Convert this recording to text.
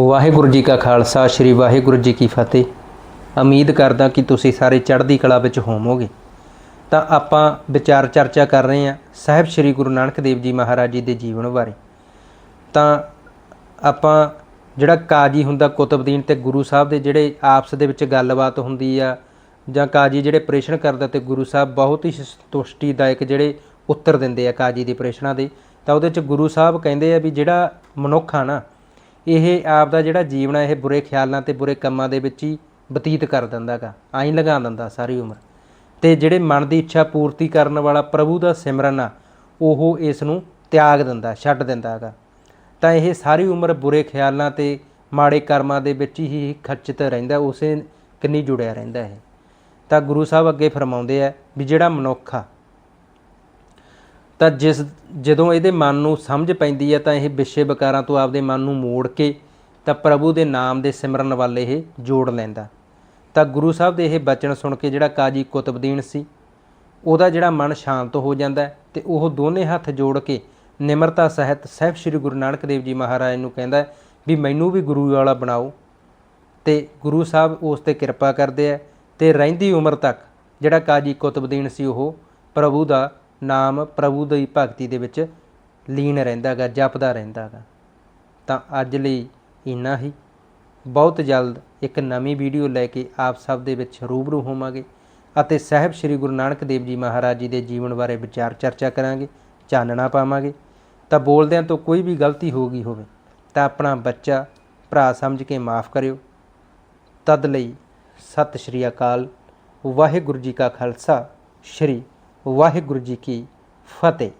ਵਾਹਿਗੁਰੂ ਜੀ ਕਾ ਖਾਲਸਾ, ਸ੍ਰੀ ਵਾਹਿਗੁਰੂ ਜੀ ਕੀ ਫਤਿਹ। ਉਮੀਦ ਕਰਦਾ ਕਿ ਤੁਸੀਂ ਸਾਰੇ ਚੜ੍ਹਦੀ ਕਲਾ ਵਿੱਚ ਹੋਵੋਗੇ। ਤਾਂ ਆਪਾਂ ਵਿਚਾਰ ਚਰਚਾ ਕਰ ਰਹੇ ਹਾਂ ਸਾਹਿਬ ਸ੍ਰੀ ਗੁਰੂ ਨਾਨਕ ਦੇਵ ਜੀ ਮਹਾਰਾਜ ਜੀ ਦੇ ਜੀਵਨ ਬਾਰੇ। ਤਾਂ ਆਪਾਂ ਜਿਹੜਾ ਕਾਜੀ ਹੁੰਦਾ ਕੁਤਬਦੀਨ ਤੇ ਗੁਰੂ ਸਾਹਿਬ ਦੇ ਜਿਹੜੇ ਆਪਸ ਦੇ ਵਿੱਚ ਗੱਲਬਾਤ ਹੁੰਦੀ ਆ ਜਾਂ ਕਾਜੀ ਜਿਹੜੇ ਪ੍ਰੇਸ਼ਨ ਕਰਦਾ ਤੇ ਗੁਰੂ ਸਾਹਿਬ ਬਹੁਤ ਹੀ ਸੰਤੁਸ਼ਟੀਦਾਇਕ ਜਿਹੜੇ ਉੱਤਰ ਦਿੰਦੇ ਆ ਕਾਜੀ ਦੇ ਪ੍ਰੇਸ਼ਨਾਂ ਦੇ, ਤਾਂ ਉਹਦੇ ਚ ਗੁਰੂ ਸਾਹਿਬ ਕਹਿੰਦੇ ਆ ਵੀ ਜਿਹੜਾ ਮਨੁੱਖ ਆ ਨਾ ਇਹ ਆਪ ਦਾ ਜਿਹੜਾ ਜੀਵਨ ਹੈ ਇਹ ਬੁਰੇ ਖਿਆਲਾਂ ਤੇ ਬੁਰੇ ਕੰਮਾਂ ਦੇ ਵਿੱਚ ਹੀ ਬਤੀਤ ਕਰ ਦਿੰਦਾਗਾ। ਆਈ ਲਗਾ ਦਿੰਦਾ ਸਾਰੀ ਉਮਰ। ਤੇ ਜਿਹੜੇ ਮਨ ਦੀ ਇੱਛਾ ਪੂਰਤੀ ਕਰਨ ਵਾਲਾ ਪ੍ਰਭੂ ਦਾ ਸਿਮਰਨ ਆ, ਉਹ ਇਸ ਨੂੰ ਤਿਆਗ ਦਿੰਦਾ, ਛੱਡ ਦਿੰਦਾਗਾ। ਤਾਂ ਇਹ ਸਾਰੀ ਉਮਰ ਬੁਰੇ ਖਿਆਲਾਂ ਤੇ ਮਾੜੇ ਕਰਮਾਂ ਦੇ ਵਿੱਚ ਹੀ ਖਰਚਿਤ ਰਹਿੰਦਾ, ਉਸੇ ਕਿੰਨੀ ਜੁੜਿਆ ਰਹਿੰਦਾ ਹੈ ਤਾਂ ਗੁਰੂ ਸਾਹਿਬ ਅੱਗੇ ਫਰਮਾਉਂਦੇ ਆ ਵੀ ਜਿਹੜਾ ਮਨੁੱਖ ਆ ਤਾਂ ਜਿਸ ਜਦੋਂ ਇਹਦੇ ਮਨ ਨੂੰ ਸਮਝ ਪੈਂਦੀ ਹੈ ਤਾਂ ਇਹ ਵਿਸ਼ੇ ਵਿਕਾਰਾਂ ਤੋਂ ਆਪਦੇ ਮਨ ਨੂੰ ਮੋੜ ਕੇ ਤਾਂ ਪ੍ਰਭੂ ਦੇ ਨਾਮ ਦੇ ਸਿਮਰਨ ਵੱਲ ਇਹ ਜੋੜ ਲੈਂਦਾ। ਤਾਂ ਗੁਰੂ ਸਾਹਿਬ ਦੇ ਇਹ ਬਚਨ ਸੁਣ ਕੇ ਜਿਹੜਾ ਕਾਜੀ ਕੁਤਬਦੀਨ ਸੀ, ਉਹਦਾ ਜਿਹੜਾ ਮਨ ਸ਼ਾਂਤ ਹੋ ਜਾਂਦਾ ਹੈ ਤੇ ਉਹ ਦੋਨੇ ਹੱਥ ਜੋੜ ਕੇ ਨਿਮਰਤਾ ਸਹਿਤ ਸਹਿਬ ਸ੍ਰੀ ਗੁਰੂ ਨਾਨਕ ਦੇਵ ਜੀ ਮਹਾਰਾਜ ਨੂੰ ਕਹਿੰਦਾ ਵੀ ਮੈਨੂੰ ਵੀ ਗੁਰੂ ਵਾਲਾ ਬਣਾਓ। ਤੇ ਗੁਰੂ ਸਾਹਿਬ ਉਸ ਤੇ ਕਿਰਪਾ ਕਰਦੇ ਆ ਤੇ ਰਹਿੰਦੀ ਉਮਰ ਤੱਕ ਜਿਹੜਾ ਕਾਜੀ ਕੁਤਬਦੀਨ ਸੀ ਉਹ ਪ੍ਰਭੂ ਦਾ ਨਾਮ ਪ੍ਰਭੂ ਦੀ ਭਗਤੀ ਦੇ ਵਿੱਚ ਲੀਨ ਰਹਿੰਦਾ ਰਹਿੰਦਾਗਾ, ਜਪਦਾ ਰਹਿੰਦਾ ਰਹਿੰਦਾਗਾ। ਤਾਂ ਅੱਜ ਲਈ ਇੰਨਾ ਹੀ। ਬਹੁਤ ਜਲਦ ਇੱਕ ਨਵੀਂ ਵੀਡੀਓ ਲੈ ਕੇ ਆਪ ਸਭ ਦੇ ਵਿੱਚ ਰੂਬਰੂ ਹੋਵਾਂਗੇ ਅਤੇ ਸਾਹਿਬ ਸ੍ਰੀ ਗੁਰੂ ਨਾਨਕ ਦੇਵ ਜੀ ਮਹਾਰਾਜ ਜੀ ਦੇ ਜੀਵਨ ਬਾਰੇ ਵਿਚਾਰ ਚਰਚਾ ਕਰਾਂਗੇ, ਚਾਨਣਾ ਪਾਵਾਂਗੇ। ਤਾਂ ਬੋਲਦਿਆਂ ਤੋਂ ਕੋਈ ਵੀ ਗਲਤੀ ਹੋ ਗਈ ਹੋਵੇ, ਤਾਂ ਆਪਣਾ ਬੱਚਾ, ਭਰਾ ਸਮਝ ਕੇ ਮਾਫ ਕਰਿਓ। ਤਦ ਲਈ ਸਤਿ ਸ਼੍ਰੀ ਅਕਾਲ। ਵਾਹਿਗੁਰੂ ਜੀ ਕਾ ਖਾਲਸਾ, ਸ਼੍ਰੀ ਵਾਹਿਗੁਰੂ ਜੀ ਕੀ ਫਤਿਹ।